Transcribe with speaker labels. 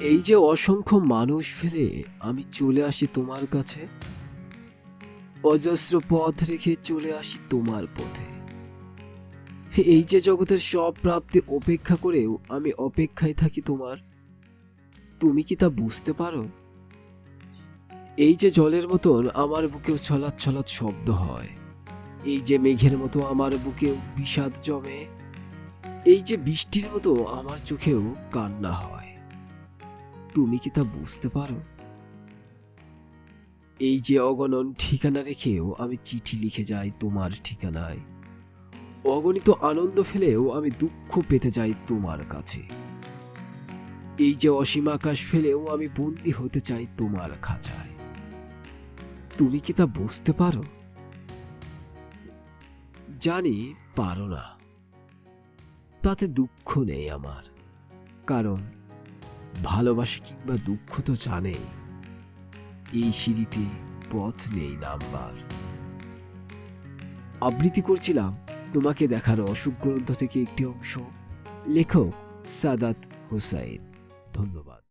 Speaker 1: এই যে অসংখ্য মানুষ ফেলে আমি চলে আসি তোমার কাছে। অজস্র পথ রেখে চলে আসি তোমার পথে। এই যে জগতের সব প্রাপ্তি অপেক্ষা করেও আমি অপেক্ষায় থাকি তোমার। তুমি কি তা বুঝতে পারো? এই যে জলের মতন আমার বুকেও ছলাৎ ছলাৎ শব্দ হয়। এই যে মেঘের মতো আমার বুকেও বিষাদ জমে। এই যে বৃষ্টির মতো আমার চোখেও কান্না হয়। তুমি কি তা বুঝতে পারো? এই যে অগণন ঠিকানা রেখেও আমি চিঠি লিখে যাই তোমার ঠিকানায়। অগণিত আনন্দ ফেলেও আমি দুঃখ পেতে যাই তোমার কাছে। এই যে অসীম আকাশ ফেলেও আমি বন্দি হতে চাই তোমার খাঁচায়। তুমি কি তা বুঝতে পারো? জানি, পারো না। তাতে দুঃখ নেই আমার, কারণ ভালোবাসা কিংবা দুঃখ তো জানে এই সিঁড়িতে পথ নেই নাম্বার। আবৃত্তি করছিলাম তোমাকে দেখার অসুখ গ্রন্থ থেকে একটি অংশ। লেখক সাদাত হুসাইন। ধন্যবাদ।